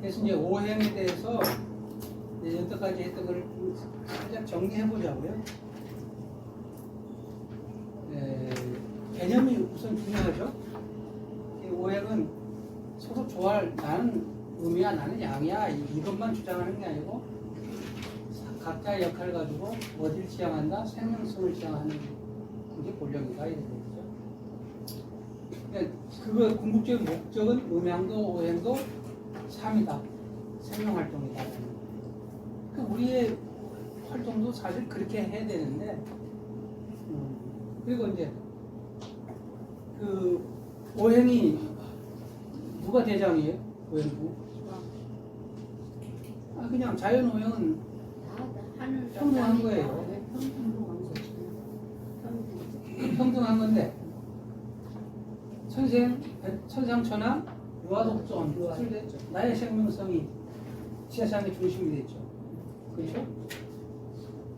그래서 이제 오행에 대해서 이제 여태까지 했던 걸 살짝 정리해 보자고요. 에, 개념이 우선 중요하죠. 이 오행은 서로 좋아할 나는 음이야 나는 양이야 이- 이것만 주장하는 게 아니고 사- 각자의 역할을 가지고 어디를 지향한다 생명성을 지향하는 그게 본령이다 이런 얘기죠. 그러니까 그거 궁극적인 목적은 음양도 오행도 삶이다 생명활동이다. 그 우리의 활동도 사실 그렇게 해야 되는데 음, 그리고 이제 그 오행이 누가 대장이에요? 오행부? 아 그냥 자연 오행은 평등한 거예요. 평등한 건데 천생 천상천하 유아독존 됐죠. 나의 생명성이 세상의 중심이 됐죠. 그렇죠?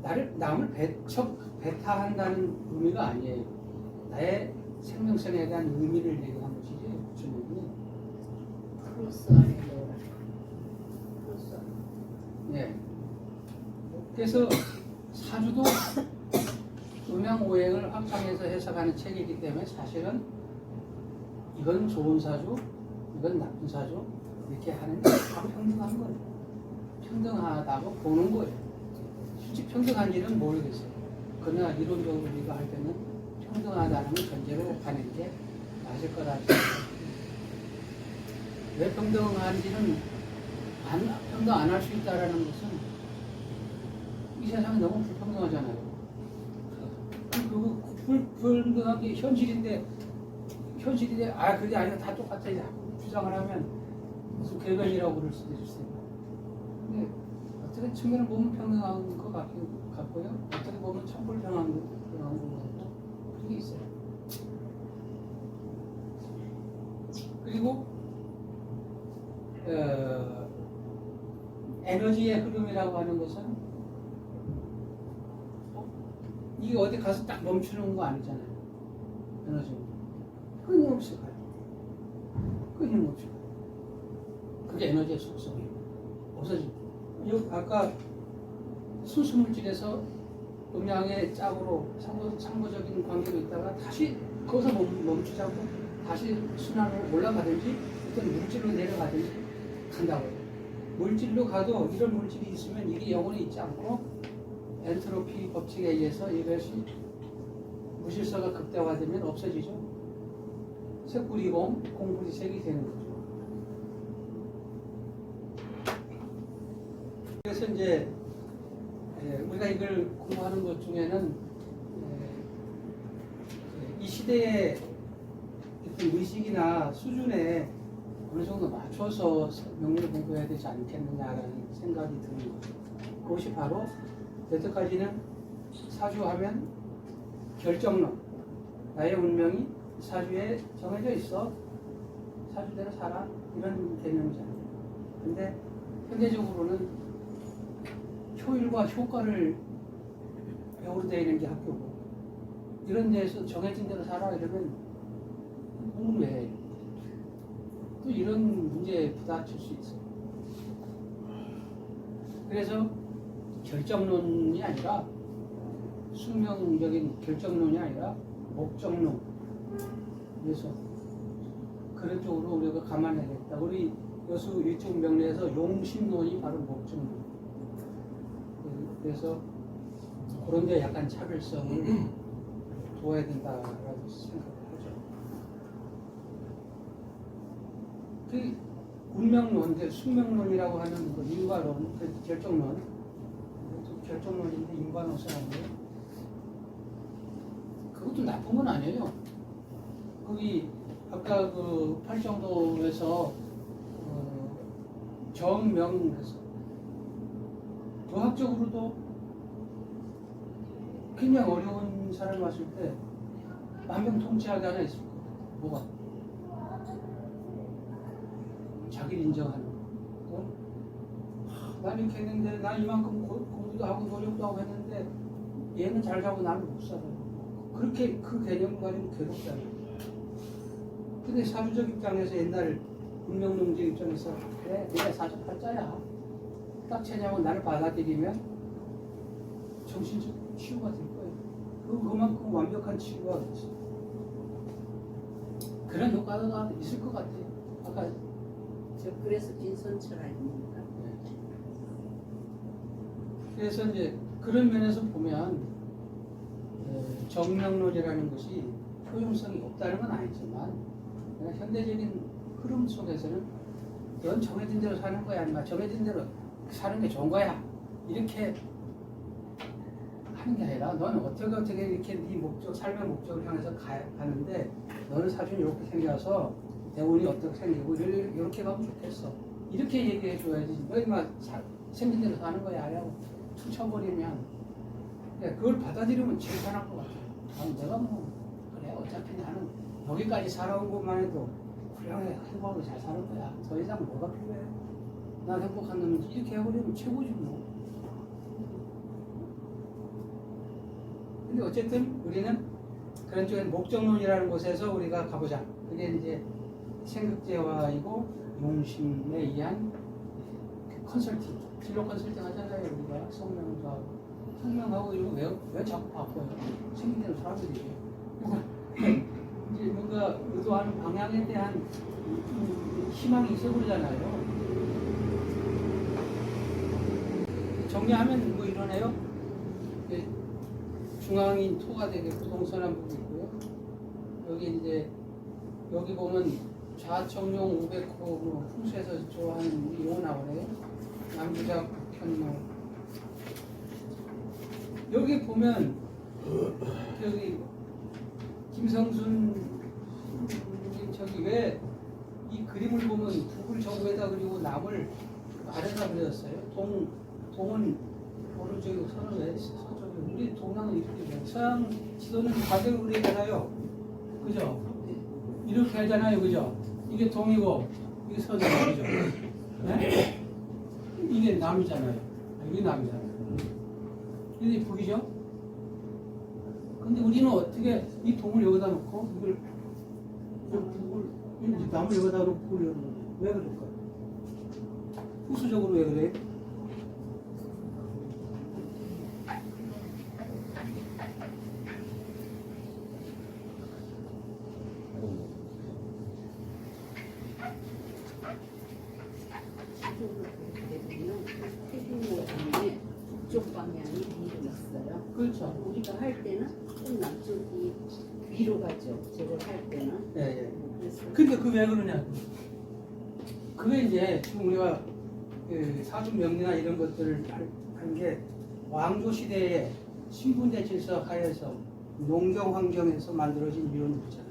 나를 남을 배척 배타한다는 의미가 아니에요. 나의 생명성에 대한 의미를 얘기한 것이지 주님이. 예. 그래서 사주도 음양 오행을 확장해서 해석하는 책이기 때문에 사실은 이건 좋은 사주, 이건 나쁜 사주 이렇게 하는 게 다 평등한 거예요. 평등하다고 보는 거예요. 실제 평등한지는 모르겠어요. 그러나 이론적으로 우리가 할 때는 평등하다는 전제로 가는 게 맞을 거라 생각합니다. 왜 평등한지는 안, 평등 안 할 수 있다라는 것은 이 세상이 너무 불평등하잖아요. 그리고 불, 불평등한 게 현실인데 현실인데 아 그게 아니라 다 똑같아 이제 주장을 하면 무슨 궤변이라고 그럴 수도 있어요. 근데 어떻게 측면을 보면 평등한 것 같긴 같고요. 어떻게 보면 참 불평한 것 불평한 것 같고 그런 게 있어요. 그리고 어, 에너지의 흐름이라고 하는 것은 어, 이게 어디 가서 딱 멈추는 거 아니잖아요. 에너지 끊임없이 가요. 끊임없이 가요. 그게 에너지의 속성이에요. 없어지. 요 아까 순수물질에서 음양의 짝으로 상호, 상호적인 관계로 있다가 다시 거기서 멈, 멈추자고 다시 순환으로 올라가든지 어떤 물질로 내려가든지 간다고요. 물질로 가도 이런 물질이 있으면 이게 영원히 있지 않고 엔트로피 법칙에 의해서 이것이 무실서가 극대화되면 없어지죠. 색불이 공, 공불이 색이 되는 거죠. 그래서 이제 예, 우리가 이걸 공부하는 것 중에는 예, 이 시대의 어떤 의식이나 수준에 어느 정도 맞춰서 명리를 공부해야 되지 않겠느냐라는 생각이 드는 거죠. 그것이 바로 여태까지는 사주하면 결정론, 나의 운명이 사주에 정해져 있어 사주대로 살아 이런 개념이잖아요. 근데 현대적으로는 효율과 효과를 배우러 다니는 게 학교고 이런 데서 정해진 대로 살아 이러면 공부 왜 해? 또 이런 문제에 부딪힐 수 있어요. 그래서 결정론이 아니라 숙명적인 결정론이 아니라 목적론 그래서 그런 쪽으로 우리가 감안해야겠다. 우리 여수 일종 명리에서 용심론이 바로 목적론. 그래서 그런 데 약간 차별성을 두어야 된다라고 생각을 하죠. 그 운명론, 그 숙명론이라고 하는 그 인과론, 그 결정론, 그 결정론인데 인과론 써놨네요. 그것도 나쁜 건 아니에요. 거기 아까 그 팔정도에서 어, 정명에서 도학적으로도 그냥 어려운 사람을 봤을 때 만병통치약이 하나 있을 거예요. 뭐가? 자기를 인정하는 거. 난 이렇게 했는데 난 이만큼 고- 공부도 하고 노력도 하고 했는데 얘는 잘 자고 나는 못 살아. 그렇게 그 개념 가지고 괴롭잖아요. 근데 사주적 입장에서 옛날 운명농지 입장에서 그래 내가 사주팔자야 딱 채냐고 나를 받아들이면 정신적 치유가 될 거예요. 그 그만큼 완벽한 치유가 있어. 그런 효과가 있을 것 같아요. 아까 저 그래서 빈선철 아닙니까? 그래서 이제 그런 면에서 보면 어, 정명론이라는 것이 효용성이 없다는 건 아니지만 현대적인 흐름 속에서는 넌 정해진 대로 사는 거야 아니면 정해진 대로 사는 게 좋은 거야. 이렇게 하는 게 아니라 너는 어떻게 어떻게 이렇게 네 목적 삶의 목적을 향해서 가, 가는데 너는 사실 이렇게 생겨서 대운이 어떻게 생기고 이렇게, 가면 좋겠어. 이렇게 얘기해 줘야지. 너희만 사- 생긴 대로 사는 거야. 하고 퉁쳐버리면. 네, 그걸 받아들이면 제일 편할 것 같아요. 아, 내가 뭐 그래. 어차피 나는 여기까지 살아온 것만 해도 훌륭해 행복하고 잘 사는 거야. 더 이상 뭐가 필요해? 난 행복한 놈이지 이렇게 해버리면 최고지 뭐. 근데 어쨌든 우리는 그런 쪽에 목적론이라는 곳에서 우리가 가보자. 그게 이제 생극제화이고 용심에 의한 그 컨설팅, 진로 컨설팅 하잖아요. 우리가 성명도 하고. 성명하고 이런 거왜 왜 자꾸 바꿔요? 생긴 대로 사람들이. 뭔가 의도하는 방향에 대한 음, 희망이 있어버리잖아요. 정리하면 뭐 이러네요. 이제 중앙인 토가 되게 부동산한 부분 있고요. 여기 이제 여기 보면 좌청룡 500호 뭐 풍수에서 좋아하는 이거 나오네요. 남부작 편룡. 여기 보면 여기 김성순 님 저기 왜 이 그림을 보면 북을 정부에다 그리고 남을 아래다 그렸어요. 동 동은 오른쪽이고 서는 왜 서쪽이고 우리 동남은 이렇게 돼요. 서양 지도는 반대로 그리잖아요. 그죠? 이렇게 하잖아요. 그죠? 이게 동이고 이게 서잖아요. 그죠? 네? 이게 남이잖아요. 이게 남이잖아요. 이게 북이죠? 근데 우리는 어떻게 이 동을 여기다 놓고 이걸 이 북을 이 남을 여기다 놓고 북을 여기다 놓고 왜 그럴까? 후수적으로 왜 그래? 북쪽 방향이 있어요. 그렇죠. 우리가 할 때는 위로 가죠. 저걸 할 때는. 예, 예. 그래서 근데 그 왜 그러냐? 그게 이제 지금 우리가 그 사주 명리나 이런 것들을 하는 게 왕조 시대에 신분대 질서 하에서 농경 환경에서 만들어진 이론이 있잖아요.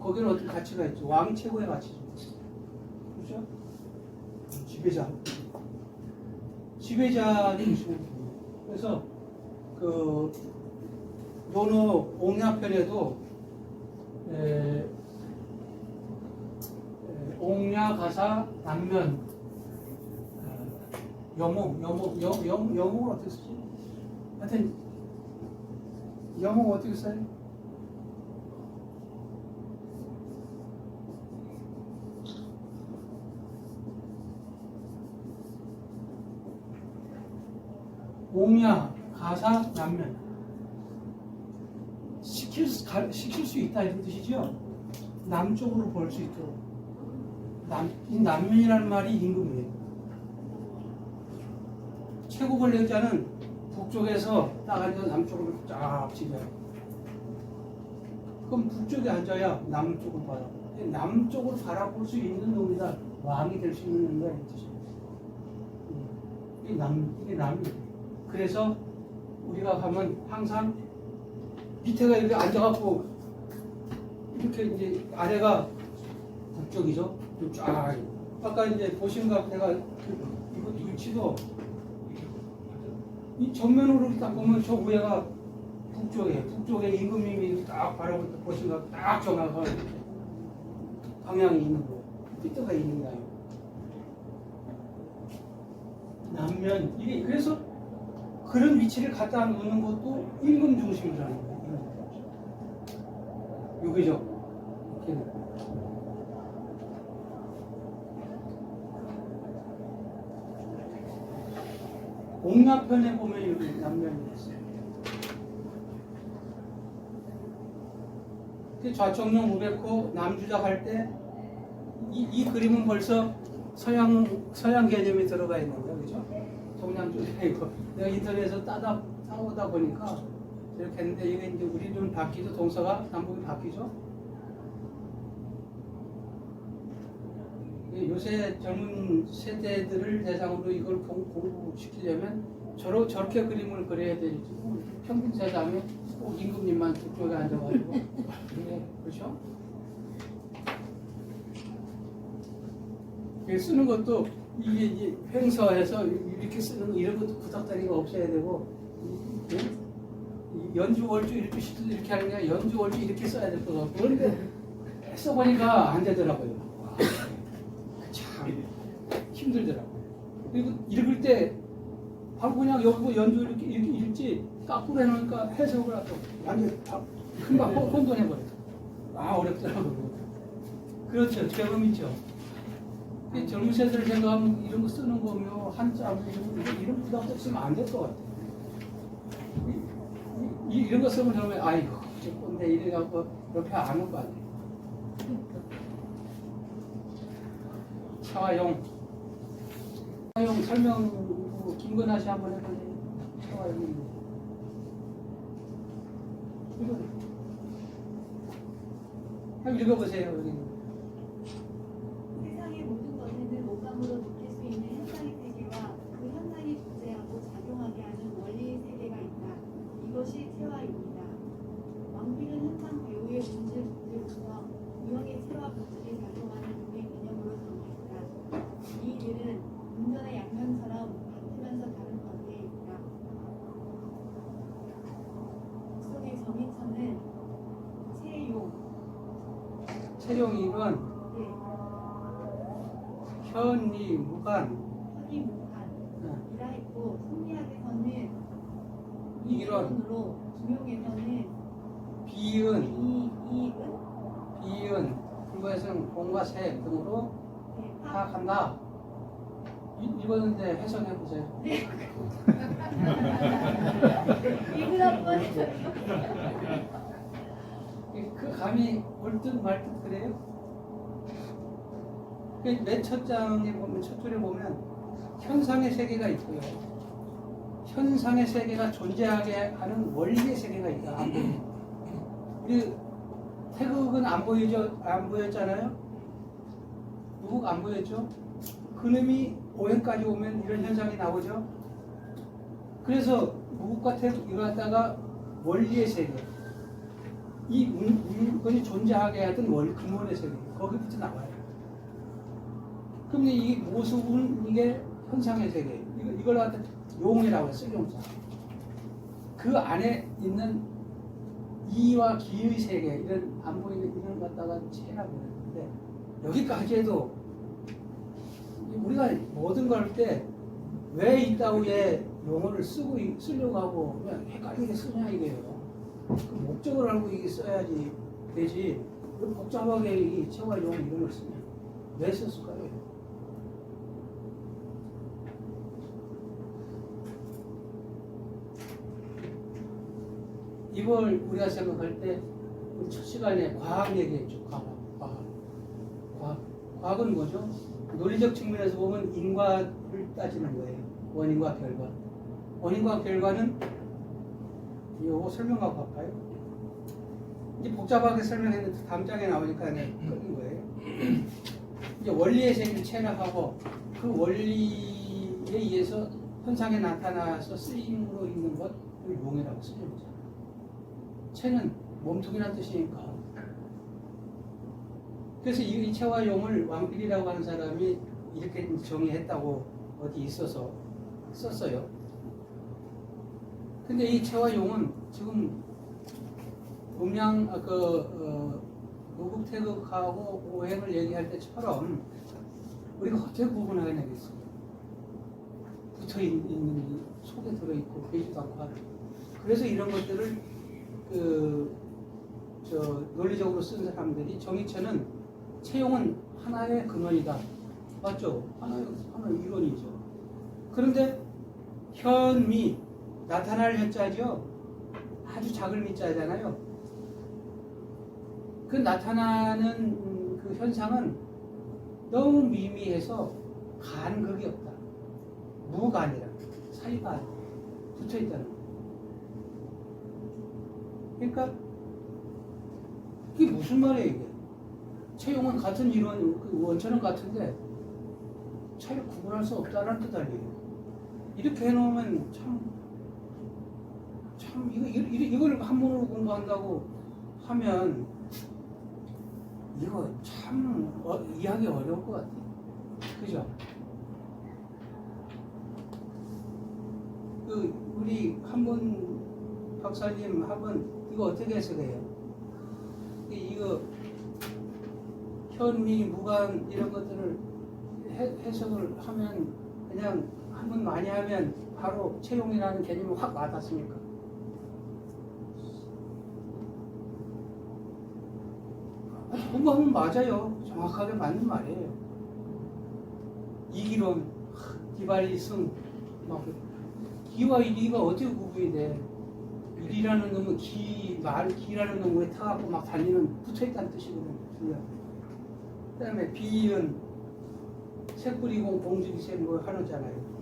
거기는 어떤 가치가 있죠. 왕이 최고의 가치죠. 그렇죠? 지배자. 의심해 그래서 그 논어 옹야편에도 에, 에, 옹야 가사 남면 어, 영웅 영웅 영, 영, 영웅을 어떻게 쓰지? 하여튼 영웅 어떻게 써요? 옹야 가사 남면 시킬, 수- 가- 시킬 수 있다 이런 뜻이죠. 남쪽으로 볼 수 있도록 남, 이 남면이라는 말이 임금이에요. 최고 권력자는 북쪽에서 딱 앉아서 남쪽으로 쫙 지배요. 그럼 북쪽에 앉아야 남쪽을 바라. 남쪽을 바라볼 수 있는 놈이다. 왕이 될 수 있는 놈이다 이 뜻이에요. 음, 이게 남, 이게 남이에요. 그래서 우리가 가면 항상 밑에가 이렇게 앉아갖고 이렇게 이제 아래가 북쪽이죠. 좀 쫙. 아까 이제 보신 것 그- 이거 위치도 이 정면으로 딱 보면 저 위에가 북쪽에 북쪽에 임금님이 딱 바라볼 때 보신 것딱 정확한 방향이 있는 거예요. 삐뚤가 있는 거예요. 남면 이게 그래서 그런 위치를 갖다 놓는 것도 임금 중심이라는 거예요. 여기죠. 걔는. 옥남편에 보면 여기 남면이 있어요. 좌청룡 우백호 남주작 할때 이, 이 그림은 벌써 서양 서양 개념이 들어가 있는 거죠, 그죠? 동양주작이고 내가 인터넷에서 따다 따오다 보니까 이렇게 했는데 이게 이제 우리는 바뀌죠, 동서가 남북이 바뀌죠. 이 요새 젊은 세대들을 대상으로 이걸 공- 공부시키려면 저러, 저렇게 그림을 그려야 되지. 평균 세상에 꼭 임금님만 북쪽에 앉아가지고. 네, 그렇죠? 쓰는 것도 이게 횡서해서 이렇게 쓰는 거 이런 것도 구닥다리가 없어야 되고 이 연주 월주 일주 시도 이렇게 하는 게 연주 월주 이렇게 써야 될 것 같고 그런데 써보니까 안 되더라고요. 와, 참 힘들더라고요. 그리고 읽을 때 바로 그냥 여기 뭐 연주 이렇게 읽- 읽지 까꾸로 해놓으니까 해석을 하고 완전 다 금방 혼- 혼돈해버려. 아 어렵더라고요. 그렇죠. 경험이죠. 이 젊은 세대를 생각하면 이런 거 쓰는 거며 한자 뭐 이런 거 이런 부담 없으면 안 될 것 같아요. 이, 이, 이런 거 쓰면 그러면 아이고 저 꼰대 이래갖고 옆에 안올거 아니에요. 차화용 차화용 설명 그 김건아 씨 한번 해보세요. 차화용 이거 한번 읽어보세요. 여기. 세상의 모든 것에는 오감으로 느낄 수 있는 현상의 세계와 그 현상이 존재하고 작용하게 하는 원리의 세계가 있다. 이것이 체화입니다. 왕비는 현상 배우의 본질 본질부터 유형의 체화 본질이 작용하는 용의 개념으로 정의했다. 이 일은 운전의 양면처럼 같으면서 다른 관계에 있다. 속의 정의처는 체용, 채용이건 예, 현이 무관. 현이 무한, 어, 이라 했고 성리학에서는 이런. 이론으로 중용에서는 비은. 이 이은? 비은. 불과에서는 공과 세 등으로 네, 파. 파악한다. 이- 읽었는데 해석해 보세요. 이분 한번 그 감이 올듯 말듯 그래요? 그맨첫 장에 보면 첫 줄에 보면 현상의 세계가 있고요. 현상의 세계가 존재하게 하는 원리의 세계가 있다. 안. 우리 태극은 안 보이죠? 안 보였잖아요. 무국 안 보였죠? 그놈이 오행까지 오면 이런 현상이 나오죠. 그래서 무국과 이거 갖다가 원리의 세계. 이 문- 물건이 존재하게 하던 원 근원의 세계 거기부터 나와요. 그럼 이 모습은 이게 현상의 세계. 이거 이걸 갖다 용이라고 해요. 쓸용자. 그 안에 있는 이와 기의 세계 이런 안 보이는 이런 것 갖다가 체라고 그랬는데 여기까지 해도 우리가 모든 걸 할 때 왜 이따위에 용어를 쓰고 이- 쓰려고 하고 그냥 헷갈리게 쓰냐 이게요. 그 목적을 알고 이게 써야지 되지. 왜 복잡하게 이 체화 용 이런 걸 쓰냐? 왜 썼을까요? 이걸 우리가 생각할 때 우리 첫 시간에 과학 얘기했죠. 과학, 과학, 과학. 과학은 뭐죠? 논리적 측면에서 보면 인과를 따지는 거예요. 원인과 결과. 원인과 결과는 이거 설명하고 갈까요? 이제 복잡하게 설명했는데 다음 장에 나오니까 끊는 거예요. 이제 원리의 세계를 체납하고 그 원리에 의해서 현상에 나타나서 쓰임으로 있는 것을 용이라고 쓰는 거죠. 체는 몸통이라는 뜻이니까. 그래서 이, 이 체와 용을 왕필이라고 하는 사람이 이렇게 정의했다고 어디 있어서 썼어요. 근데 이 체와 용은 지금 음양 아, 그 어, 무국태극하고 오행을 얘기할 때처럼 우리가 어떻게 구분하겠냐겠어요. 붙어 있- 있는 속에 들어 있고 보이지도 않고 하는. 그래서 이런 것들을 그 저 논리적으로 쓴 사람들이 정의체는 채용은 하나의 근원이다. 맞죠? 하나의 하나의 이론이죠. 그런데 현미 나타날 현자죠. 아주 작을 미자잖아요. 그 나타나는 음, 그 현상은 너무 미미해서 간극이 없다. 무간이라 사이가 붙어 있다는 거. 그러니까 이게 무슨 말이에요 이게? 채용은 같은 이론, 그 원천은 같은데 차이를 구분할 수 없다는 뜻 아니에요. 이렇게 해놓으면 참, 참, 이거, 이- 이- 이걸 한문으로 공부한다고 하면 이거 참 어, 이해하기 어려울 것 같아요. 그죠? 그, 우리 한번 박사님 한번 이거 어떻게 해석해요? 이- 이거 현미, 무관 이런 것들을 해, 해석을 하면 그냥 한 번 많이 하면 바로 채용이라는 개념이 확 와닿습니까? 아, 공부하면 맞아요. 정확하게 맞는 말이에요. 이기론, 기발이 승, 막 기와 이기가 어떻게 구분이 돼? 일이라는 놈은 기, 말, 기라는 놈에 타갖고 막 달리는 붙어있다는 뜻이거든요. 그 다음에 비은 새뿌리고 공주기세 뭐 하나잖아요.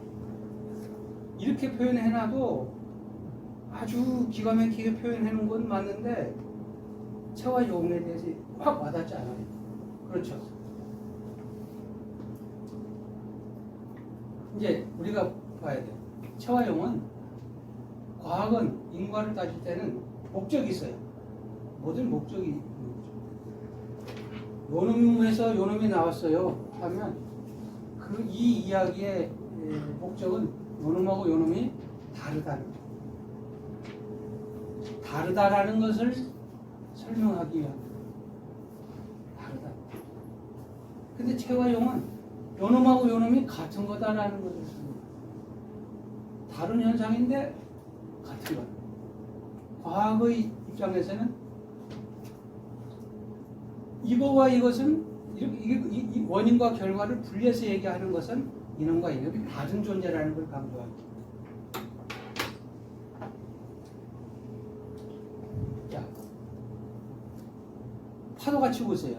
이렇게 표현해놔도 아주 기가 막히게 표현해놓은 건 맞는데 체와 용에 대해서 확 와닿지 않아요. 그렇죠. 이제 우리가 봐야 돼요. 체와 용은 과학은 인과를 따질 때는 목적이 있어요. 모든 목적이 있는 거죠. 요놈에서 요놈이 나왔어요. 하면 그 이 이야기의 에, 목적은 요놈하고 요놈이 다르다는 거예요. 다르다라는 것을 설명하기 위한. 다르다. 근데 채와 용은 요놈하고 요놈이 같은 거다라는 것을 씁니다. 다른 현상인데 같은 것. 과학의 입장에서는 이거와 이것은 이렇게 이, 이 원인과 결과를 분리해서 얘기하는 것은 이놈과 이놈이 다른 존재라는 걸 강조합니다. 자, 파도 같이 보세요.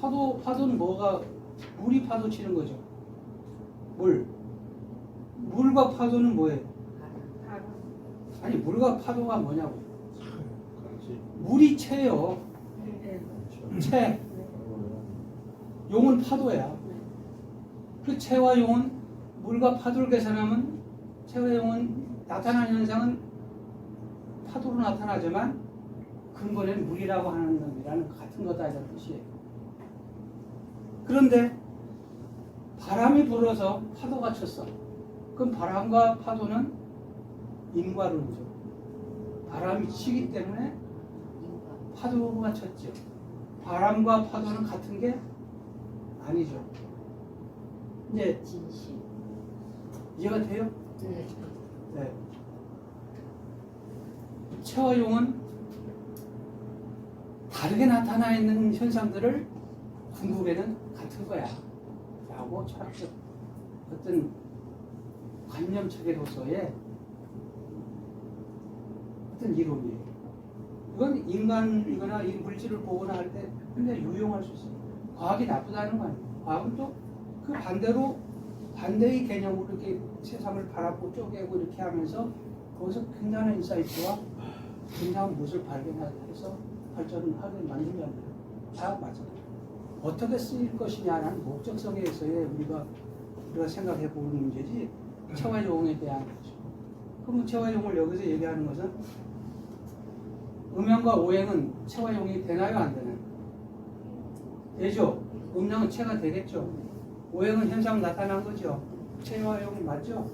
파도 파도는 뭐가 물이 파도 치는 거죠. 물. 물과 파도는 뭐예요? 아니 물과 파도가 뭐냐고. 물이 채요. 채. 용은 파도야. 그 채와 용은 물과 파도를 계산하면 채와 용은 나타나는 현상은 파도로 나타나지만 근본에는 물이라고 하는 놈이라는 같은 거다 이런 뜻이에요. 그런데 바람이 불어서 파도가 쳤어. 그럼 바람과 파도는 인과론이죠. 바람이 치기 때문에 파도가 쳤죠. 바람과 파도는 같은 게 아니죠. 이제. 이해가 돼요? 네. 네. 체와 용은 다르게 나타나 있는 현상들을 궁극에는 같은 거야. 라고 철학적 어떤 관념 체계로서의 어떤 이론이에요. 이건 인간이거나 이 물질을 보거나 할 때 굉장히 유용할 수 있어요. 과학이 나쁘다는 거 아니에요. 과학은 또 그 반대로 반대의 개념으로 이렇게 세상을 바라보고 쪼개고 이렇게 하면서 거기서 굉장한 인사이트와 굉장한 무엇을 발견해서 발전을 하게 만들면 다 맞아요. 어떻게 쓰일 것이냐라는 목적성에 의해서의 우리가 우리가 생각해 보는 문제지 체화 용에 대한 거죠. 그럼 체화 용을 여기서 얘기하는 것은 음양과 오행은 체화 용이 되나요 안 되나요? 되죠. 음양은 체가 되겠죠. 오행은 현상 나타난 거죠. 체와 용이 맞죠?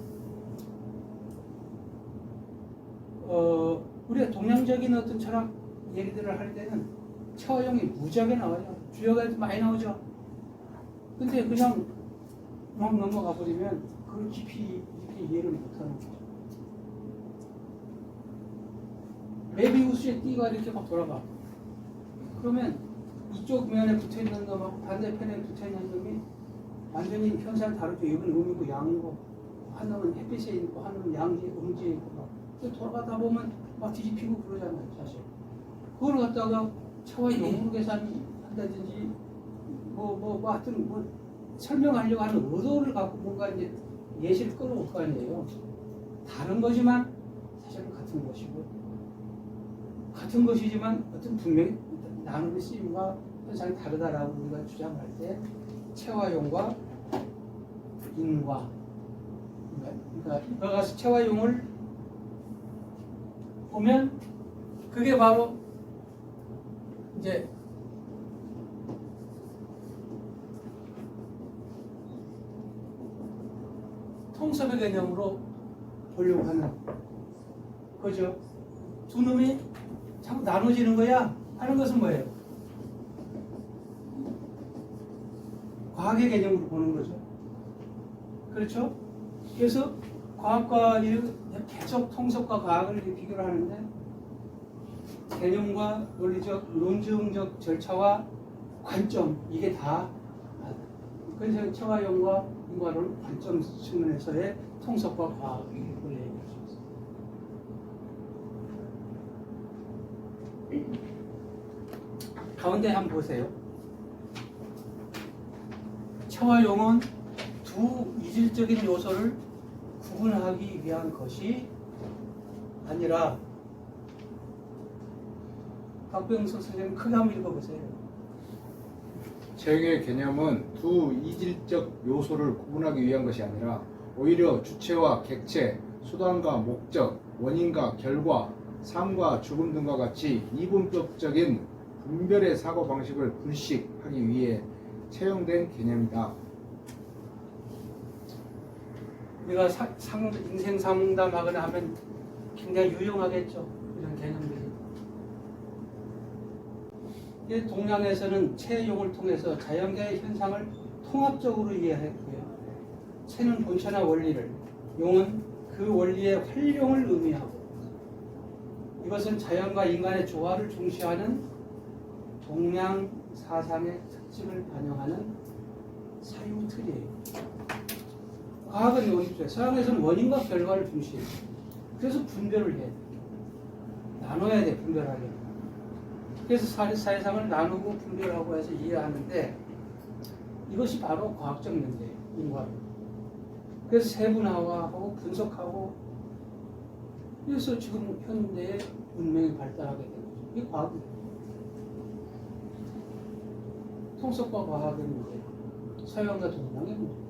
어, 우리가 동양적인 어떤 철학 얘기들을 할 때는 처형이 무지하게 나와요. 주역에도 많이 나오죠. 근데 그냥 막 넘어가 버리면 그걸 깊이 이렇게 이해를 못하는 거죠. 메비우스의 띠가 이렇게 막 돌아가. 그러면 이쪽 면에 붙어 있는 놈하고 반대편에 붙어 있는 놈이 완전히 현상 다르죠. 이건 음이고 양이고 한 놈은 햇빛에 있고 한 놈은 양지 음지에 있고 막. 돌아가다 보면 막 뒤집히고 그러잖아요 사실. 그걸 갖다가 차와 용으로 계산한다든지 뭐뭐뭐 하여튼 뭐 설명하려고 하는 의도를 갖고 뭔가 이제 예시를 끌어올 거 아니에요. 다른 거지만 사실은 같은 것이고 같은 것이지만 어떤 분명히 나누는 쓰임과 현상이 다르다라고 우리가 주장할 때 체화용과 인과 그러니까 여기 가서 체화용을 보면 그게 바로 이제 통섭의 개념으로 보려고 하는 거죠. 두 놈이 자꾸 나눠지는 거야 하는 것은 뭐예요? 과학의 개념으로 보는 거죠. 그렇죠? 그래서 과학과 이 계속 통섭과 과학을 비교를 하는데 개념과 논리적, 논증적 절차와 관점 이게 다 그래서 체화용과 인과를 관점 측면에서의 통섭과 과학을 얘기할 수 있습니다. 가운데 한번 보세요. 체화용은 두 이질적인 요소를 구분하기 위한 것이 아니라 박병석 선생님 크게 한번 읽어보세요. 체형의 개념은 두 이질적 요소를 구분하기 위한 것이 아니라 오히려 주체와 객체, 수단과 목적, 원인과 결과, 삶과 죽음 등과 같이 이분법적인 분별의 사고 방식을 불식하기 위해 채용된 개념이다. 우리가 사- 상- 인생 상담하거나 하면 굉장히 유용하겠죠. 이런 개념들이. 이 동양에서는 체용을 통해서 자연계의 현상을 통합적으로 이해했고요. 체는 본체나 원리를, 용은 그 원리의 활용을 의미하고 이것은 자연과 인간의 조화를 중시하는 동양 사상의 특징을 반영하는 사유 틀이에요. 과학은 원리죠. 서양에서는 원인과 결과를 중시해요. 그래서 분별을 돼. 나눠야 돼, 분별하려면. 그래서 사- 사회상을 나누고 분별하고 해서 이해하는데 이것이 바로 과학적 문제예요, 인과로. 그래서 세분화하고 분석하고 그래서 지금 현대의 문명이 발달하게 된 거죠. 이게 과학이에요. 통속과 문제, 서양과 동양의 문제.